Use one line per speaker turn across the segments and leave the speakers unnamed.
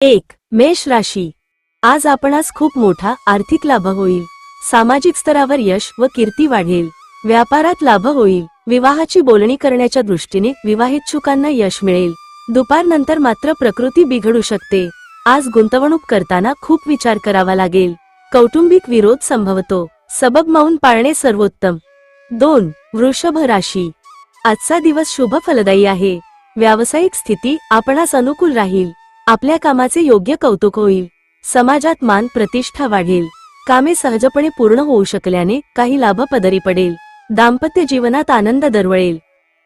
एक मेष राशी. आज आपणास खूप मोठा आर्थिक लाभ होईल. सामाजिक स्तरावर यश व कीर्ती वाढेल. व्यापारात लाभ होईल. विवाहाची बोलणी करण्याच्या दृष्टीने विवाहितचुकांना यश मिळेल. दुपारनंतर मात्र प्रकृती बिघडू शकते. आज गुंतवणूक करताना खूप विचार करावा लागेल. कौटुंबिक विरोध संभवतो. सबब मौन पाळणे सर्वोत्तम. दोन वृषभ राशी. आजचा दिवस शुभ फलदायी आहे. व्यावसायिक स्थिती आपणास अनुकूल राहील. आपल्या कामाचे योग्य कौतुक होईल. समाजात मान प्रतिष्ठा वाढेल. कामे सहजपणे पूर्ण होऊ शकल्याने काही लाभ पदरी पडेल. दाम्पत्य जीवनात आनंद दरवळेल.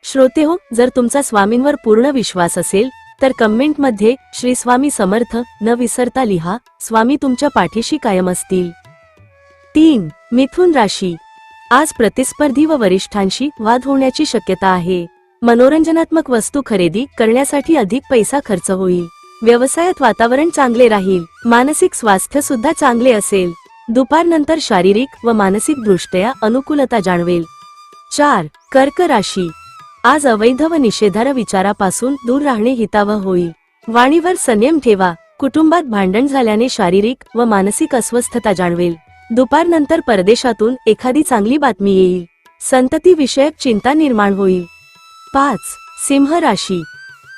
श्रोते हो जर तुमचा स्वामींवर पूर्ण विश्वास असेल तर कमेंटमध्ये श्री स्वामी समर्थ न विसरता लिहा स्वामी तुमच्या पाठीशी कायम असतील. तीन मिथुन राशी. आज प्रतिस्पर्धी व वरिष्ठांशी वाद होण्याची शक्यता आहे. मनोरंजनात्मक वस्तू खरेदी करण्यासाठी अधिक पैसा खर्च होईल. व्यवसायात वातावरण चांगले राहील मानसिक स्वास्थ्य सुद्धा चांगले असेल. दुपारनंतर शारीरिक व मानसिक दृष्ट्या अनुकूलता जाणवेल. चार कर्क राशी. आज अवैध व निषेधार विचारापासून दूर राहणे हितावह होईल. वाणीवर संयम ठेवा कुटुंबात भांडण झाल्याने शारीरिक व मानसिक अस्वस्थता जाणवेल. दुपारनंतर परदेशातून एखादी चांगली बातमी येईल. संतती विषयक चिंता निर्माण होईल. पाच सिंह राशी.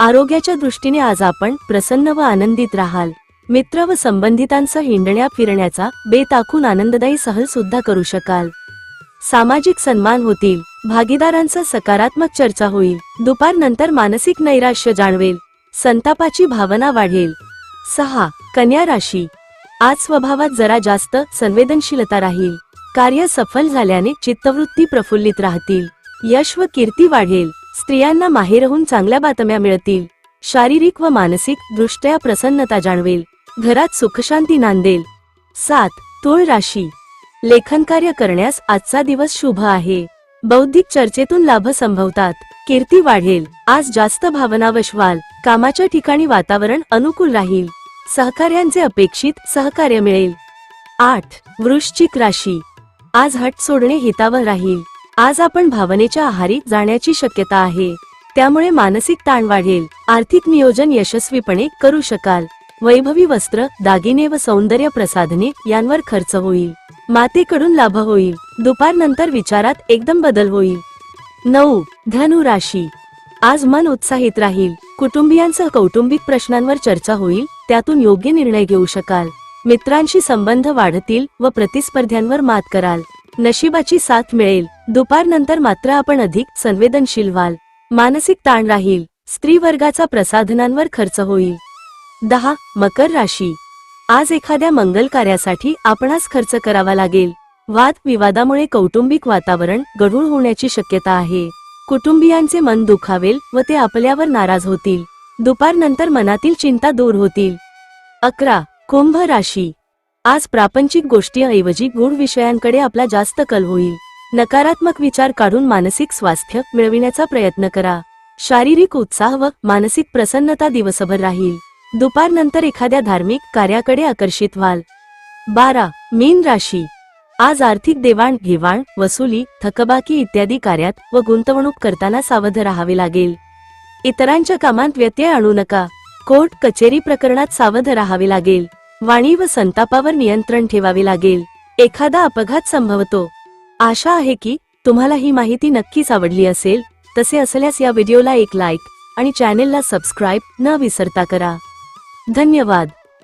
आरोग्याच्या दृष्टीने आज आपण प्रसन्न व आनंदित राहाल. मित्र व संबंधितांसह हिंडण्या फिरण्याचा बेताखून आनंददायी सहल सुद्धा करू शकाल. सामाजिक सन्मान होतील भागीदारांचा सकारात्मक चर्चा होईल दुपारनंतर मानसिक नैराश्य जाणवेल संतापाची भावना वाढेल. सहा कन्या राशी. आज स्वभावात जरा जास्त संवेदनशीलता राहील. कार्य सफल झाल्याने चित्तवृत्ती प्रफुल्लित राहतील. यश व कीर्ती वाढेल. स्त्रियांना माहेरहून चांगल्या बातम्या मिळतील. शारीरिक व मानसिक दृष्ट्या प्रसन्नता जाणवेल. घरात सुखशांती नांदेल. सात. तुळ राशी. लेखन कार्य करण्यास आजचा दिवस शुभ आहे. बौद्धिक चर्चेतून लाभ संभवतात. कीर्ती वाढेल. आज जास्त भावनावश व्हाल कामाच्या ठिकाणी वातावरण अनुकूल राहील. सहकार्यांचे अपेक्षित सहकार्य मिळेल. आठ. वृश्चिक राशी. आज हट सोडणे हितावर राहील. आज आपण भावनेच्या आहारी जाण्याची शक्यता आहे. त्यामुळे मानसिक ताण वाढेल. आर्थिक नियोजन यशस्वीपणे करू शकाल. वैभवी वस्त्र दागिने व सौंदर्य प्रसाधने यांवर खर्च होईल. मातेकडून लाभ होईल. दुपारनंतर विचारात एकदम बदल होईल. नऊ. धनु राशी. आज मन उत्साहित राहील. कुटुंबियांसह कौटुंबिक प्रश्नांवर चर्चा होईल. त्यातून योग्य निर्णय घेऊ शकाल. मित्रांशी संबंध वाढतील व प्रतिस्पर्ध्यांवर मात कराल. नशिबाची साथ मिळेल. दुपारनंतर मात्र आपण अधिक संवेदनशील व्हाल. मानसिक ताण राहील. स्त्री वर्गाचा प्रसाधनांवर खर्च होईल. दहा मकर राशी. आज एखाद्या मंगल कार्यासाठी आपणास खर्च करावा लागेल. वाद विवादामुळे कौटुंबिक वातावरण गढूळ होण्याची शक्यता आहे. कुटुंबियांचे मन दुखावेल व ते आपल्यावर नाराज होतील. दुपारनंतर मनातील चिंता दूर होतील. अकरा कुंभ राशी. आज प्रापंचिक गोष्टीऐवजी गूढ विषयांकडे आपला जास्त कल होईल. नकारात्मक विचार काढून मानसिक स्वास्थ्य मिळविण्याचा प्रयत्न करा. शारीरिक उत्साह व मानसिक प्रसन्नता दिवसभर राहील. दुपारनंतर एखाद्या धार्मिक कार्याकडे आकर्षित व्हाल. बारा. मीन राशी. आज आर्थिक देवाण घेवाण वसुली थकबाकी इत्यादी कार्यात व गुंतवणूक करताना सावध राहावे लागेल. इतरांच्या कामात व्यत्यय आणू नका. कोर्ट कचेरी प्रकरणात सावध राहावे लागेल. वाणी व संतापावर नियंत्रण ठेवावे लागेल. एखादा अपघात संभवतो. आशा आहे की तुम्हाला ही माहिती नक्कीच आवडली असेल. तसे असल्यास या व्हिडिओला एक लाईक आणि चॅनेलला सबस्क्राईब न विसरता करा. धन्यवाद.